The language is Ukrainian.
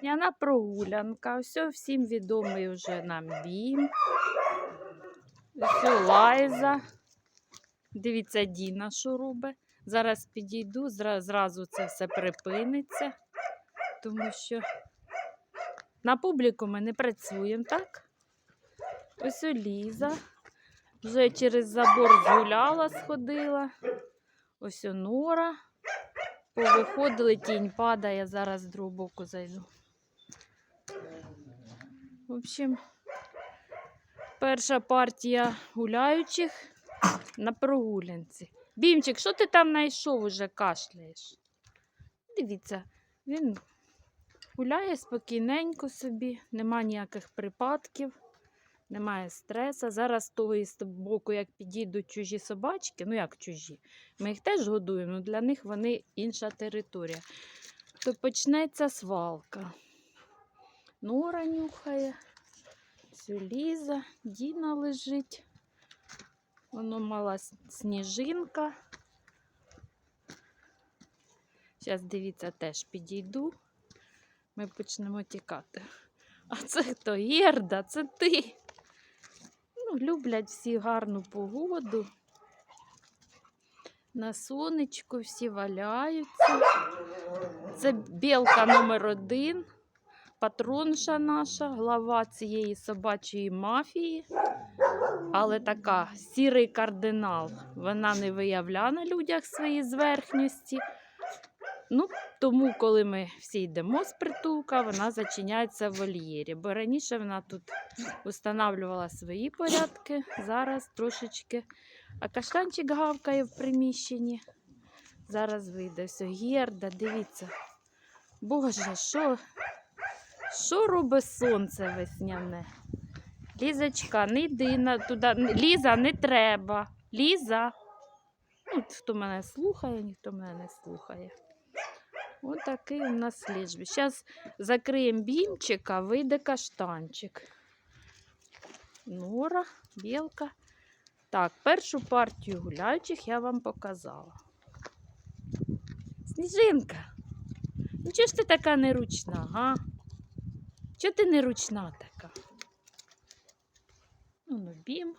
Весняна прогулянка. Все всім відомий вже нам бім. Все лайза. Дивіться, Діна, що робить. Зараз підійду, зра- зразу це все припиниться, тому що на публіку ми не працюємо, так? Ось Ліза. Вже через забор згуляла, сходила. Ось Нора. Повиходили, тінь падає, зараз з другого боку зайду. В общем, перша партія гуляючих на прогулянці. Бімчик, що ти там знайшов уже кашляєш? Дивіться, він гуляє спокійненько собі, нема ніяких припадків, немає стресу. Зараз з того з боку, як підійдуть чужі собачки, ну як чужі, ми їх теж годуємо, але для них вони інша територія. То почнеться свалка. Нора нюхає, все Ліза, Діна лежить. Воно мала сніжинка. Зараз, дивіться, теж підійду. Ми почнемо тікати. А це хто? Єрда, це ти. Ну, люблять всі гарну погоду. На сонечку всі валяються. Це білка номер один, патронша наша, глава цієї собачої мафії. Але така сірий кардинал. Вона не виявляє на людях свої зверхності. Ну, тому, коли ми всі йдемо з притулка, вона зачиняється в вольєрі. Бо раніше вона тут устанавливала свої порядки, зараз трошечки. А каштанчик гавкає в приміщенні. Зараз вийде все. Герда, дивіться. Боже, що, що робить сонце весняне? Лізочка, не йди на туди. Ліза, не треба. Ліза. Ну, хто мене слухає, ніхто мене не слухає. Ось такий у нас ліжбі. Зараз закриємо бімчика, вийде каштанчик. Нора, білка. Так, першу партію гуляючих я вам показала. Сніжинка. Ну чого ж ти така неручна, га? Чого ти не ручна така? Ну, ну, бім.